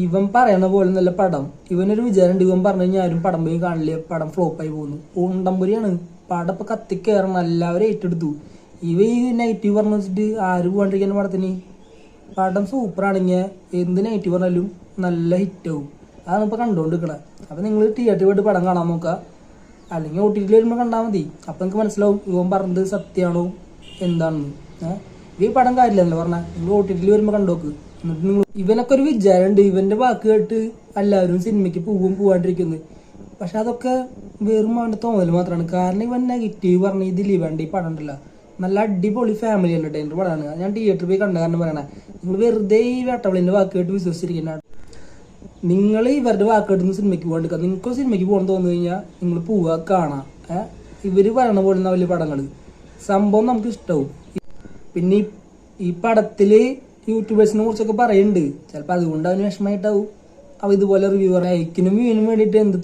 ഇവൻ പറയണ പോലെ നല്ല പടം. ഇവനൊരു വിചാരമുണ്ട് ഇവൻ പറഞ്ഞു കഴിഞ്ഞാൽ ആരും പടം പോയി കാണില്ല. പടം ഫ്ലോപ്പായി പോകുന്നു. ഉണ്ടമ്പുരിയാണ്. പടം ഇപ്പൊ കത്തിക്കയറണം എല്ലാവരും ഏറ്റെടുത്തു. ഇവ ഈ നെഗറ്റീവ് പറഞ്ഞു വെച്ചിട്ട് ആര് പോകാണ്ടിരിക്കുന്ന പടത്തിന്? പടം സൂപ്പർ ആണെങ്കിൽ എന്ത് നെഗറ്റീവ് പറഞ്ഞാലും നല്ല ഹിറ്റാവും അതാണ് ഇപ്പൊ കണ്ടുകൊണ്ടിരിക്കണത് അപ്പൊ നിങ്ങൾ തിയേറ്ററിൽ പോയിട്ട് പടം കാണാൻ നോക്കുക അല്ലെങ്കിൽ ഒ ടി ടിയിൽ വരുമ്പോൾ കണ്ടാൽ മതി. അപ്പൊ നിങ്ങൾക്ക് മനസ്സിലാവും ഇവൻ പറഞ്ഞത് സത്യമാണോ എന്താണെന്ന്. ഏഹ് ഈ പടം കാര്യമില്ലല്ലോ പറഞ്ഞ. നിങ്ങൾ ഒ ടി ടിയിൽ വരുമ്പോൾ കണ്ടോക്ക്. എന്നിട്ട് നിങ്ങൾ ഇവനൊക്കെ ഒരു വിചാരമുണ്ട്. ഇവന്റെ വാക്ക് കേട്ട് എല്ലാവരും സിനിമയ്ക്ക് പോവും പോവാണ്ടിരിക്കുന്നത് പക്ഷെ അതൊക്കെ വെറും അവന്റെ തോന്നൽ മാത്രമാണ്. കാരണം ഇവൻ നെഗറ്റീവ് പറഞ്ഞ ഇതിൽ ഇവന്റെ ഈ പടം ഉണ്ടല്ലോ. നല്ല അടിപൊളി ഫാമിലി എന്റർടൈനർ പടമാണ്. ഞാൻ തിയേറ്ററിൽ പോയി കണ്ട കാരണം പറയണേ. നിങ്ങൾ വെറുതെ ഈ വേട്ടവളിന്റെ വാക്ക് കേട്ട് വിശ്വസിച്ചിരിക്കുന്ന നിങ്ങൾ ഇവരുടെ വാക്ക് കേട്ടൊന്ന് സിനിമയ്ക്ക് പോകാണ്ടിരിക്കുക നിങ്ങൾക്ക് സിനിമയ്ക്ക് പോകണം തോന്നു കഴിഞ്ഞാൽ നിങ്ങൾ പോവുക കാണാം. ഇവർ പറയണ പോലെ വലിയ പടങ്ങൾ. സംഭവം നമുക്ക് ഇഷ്ടവും. പിന്നെ ഈ- പടത്തിൽ യൂട്യൂബേഴ്സിനെ കുറിച്ചൊക്കെ പറയുന്നുണ്ട് ചിലപ്പോൾ അതുകൊണ്ട് അവന് വിഷമമായിട്ടാവും. അവ ഇതുപോലെ റിവ്യൂ പറയാം. ലൈക്കിനും വ്യൂവിനും വേണ്ടിയിട്ട് എന്ത്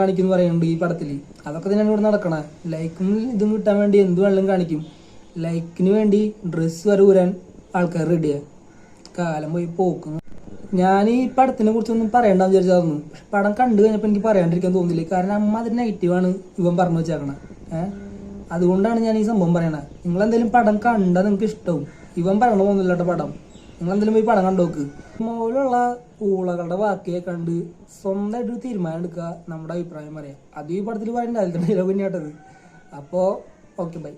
കാണിക്കും എന്ന് പറയുന്നുണ്ട് ഈ പടത്തിൽ അതൊക്കെ തന്നെയാണ് ഇവിടെ നടക്കണേ. ലൈക്കും ഇതും കിട്ടാൻ വേണ്ടി എന്ത് വെള്ളം കാണിക്കും. ലൈക്കിന് വേണ്ടി ഡ്രസ്സ് വരെ ഊരാൻ ആൾക്കാർ റെഡിയാണ് കാലം പോയി പോക്കും ഞാൻ ഈ പടത്തിനെ കുറിച്ചൊന്നും പറയണ്ടെന്ന് വിചാരിച്ചായിരുന്നു പക്ഷെ പടം കണ്ടു കഴിഞ്ഞപ്പോൾ എനിക്ക് പറയാണ്ടിരിക്കാൻ തോന്നില്ല കാരണം അമ്മ അതിന് നെഗറ്റീവാണ് ഇവൻ പറഞ്ഞു വെച്ചേക്കണേ. ഏഹ് അതുകൊണ്ടാണ് ഞാൻ ഈ സംഭവം പറയണത് നിങ്ങൾ എന്തെങ്കിലും പടം കണ്ടാൽ നിങ്ങൾക്ക് ഇഷ്ടവും. ഇവൻ പറയണ തോന്നില്ല പടം. നിങ്ങൾ എന്തെങ്കിലും പോയി പടം കണ്ടോക്ക്. മോലുള്ള ഊളകളുടെ വാക്കിയെ കണ്ട് സ്വന്തമായിട്ട് ഒരു തീരുമാനം എടുക്കുക നമ്മുടെ അഭിപ്രായം പറയാം. അത് ഈ പടത്തിൽ പറയണ്ട അതിൽ തന്നെ പിന്നെ അപ്പോൾ ഓക്കെ ബൈ